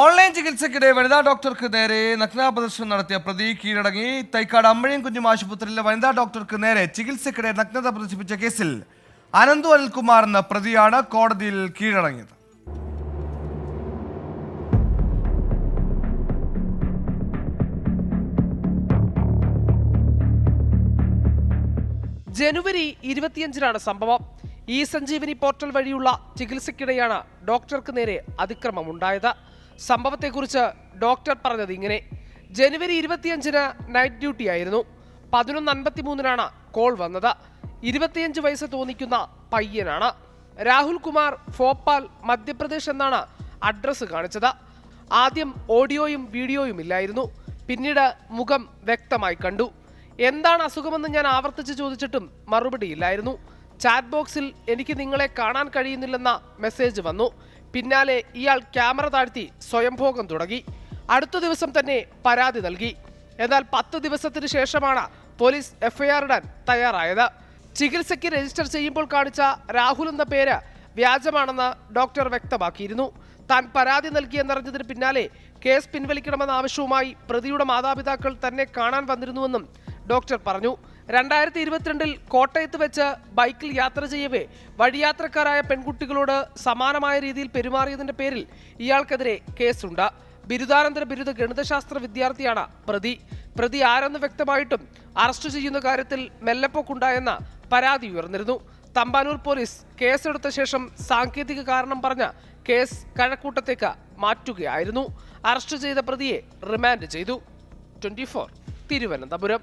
Online ചികിത്സയ്ക്കിടെ വനിതാ ഡോക്ടർക്ക് നേരെ നഗ്നാ പ്രദർശനം നടത്തിയ പ്രതി കീഴടങ്ങി. തൈക്കാട് അമ്മയും കുഞ്ഞും ആശുപത്രിയിലെ വനിതാ ഡോക്ടർക്ക് നേരെ ചികിത്സയ്ക്കിടെ നഗ്നത പ്രദർശിപ്പിച്ച കേസിൽ അനന്തു അനിൽകുമാർ എന്ന പ്രതിയാണ് കോടതിയിൽ കീഴടങ്ങിയത്. ജനുവരി ഇരുപത്തിയഞ്ചിനാണ് സംഭവം. ഈ സഞ്ജീവനി പോർട്ടൽ വഴിയുള്ള ചികിത്സയ്ക്കിടെയാണ് ഡോക്ടർക്ക് നേരെ അതിക്രമം ഉണ്ടായത് സംഭവത്തെക്കുറിച്ച് ഡോക്ടർ പറഞ്ഞത് ഇങ്ങനെ. ജനുവരി ഇരുപത്തിയഞ്ചിന് നൈറ്റ് ഡ്യൂട്ടി ആയിരുന്നു. പതിനൊന്ന് അൻപത്തിമൂന്നിനാണ് കോൾ വന്നത്. ഇരുപത്തിയഞ്ച് വയസ്സ് തോന്നിക്കുന്ന പയ്യനാണ്. രാഹുൽ കുമാർ ഫോപ്പാൽ മധ്യപ്രദേശ് എന്നാണ് അഡ്രസ്സ് കാണിച്ചത്. ആദ്യം ഓഡിയോയും വീഡിയോയും ഇല്ലായിരുന്നു. പിന്നീട് മുഖം വ്യക്തമായി കണ്ടു. എന്താണ് അസുഖമെന്ന് ഞാൻ ആവർത്തിച്ച് ചോദിച്ചിട്ടും മറുപടിയില്ലായിരുന്നു ചാറ്റ് ബോക്സിൽ എനിക്ക് നിങ്ങളെ കാണാൻ കഴിയുന്നില്ലെന്ന മെസ്സേജ് വന്നു. പിന്നാലെ ഇയാൾ ക്യാമറ താഴ്ത്തി സ്വയംഭോഗം തുടങ്ങി. അടുത്ത ദിവസം തന്നെ പരാതി നൽകി. എന്നാൽ പത്ത് ദിവസത്തിന് ശേഷമാണ് പോലീസ് എഫ്ഐആർ ഇടാൻ തയ്യാറായത്. ചികിത്സയ്ക്ക് രജിസ്റ്റർ ചെയ്യുമ്പോൾ കാണിച്ച രാഹുൽ എന്ന പേര് വ്യാജമാണെന്ന് ഡോക്ടർ വ്യക്തമാക്കിയിരുന്നു. താൻ പരാതി നൽകിയെന്നറിഞ്ഞതിന് പിന്നാലെ കേസ് പിൻവലിക്കണമെന്ന ആവശ്യവുമായി പ്രതിയുടെ മാതാപിതാക്കൾ തന്നെ കാണാൻ വന്നിരുന്നുവെന്നും ഡോക്ടർ പറഞ്ഞു. രണ്ടായിരത്തി ഇരുപത്തിരണ്ടിൽ കോട്ടയത്ത് വെച്ച് ബൈക്കിൽ യാത്ര ചെയ്യവേ വഴിയാത്രക്കാരായ പെൺകുട്ടികളോട് സമാനമായ രീതിയിൽ പെരുമാറിയതിന്റെ പേരിൽ ഇയാൾക്കെതിരെ കേസുണ്ട്. ബിരുദാനന്തര ബിരുദ ഗണിതശാസ്ത്ര വിദ്യാർത്ഥിയാണ് പ്രതി. പ്രതി ആരെന്ന് വ്യക്തമായിട്ടും അറസ്റ്റ് ചെയ്യുന്ന കാര്യത്തിൽ മെല്ലപ്പൊക്കുണ്ടായെന്ന പരാതി ഉയർന്നിരുന്നു. തമ്പാനൂർ പോലീസ് കേസെടുത്ത ശേഷം സാങ്കേതിക കാരണം പറഞ്ഞ കേസ് കഴക്കൂട്ടത്തേക്ക് മാറ്റുകയായിരുന്നു. അറസ്റ്റ് ചെയ്ത പ്രതിയെ റിമാൻഡ് ചെയ്തു. ട്വന്റി തിരുവനന്തപുരം.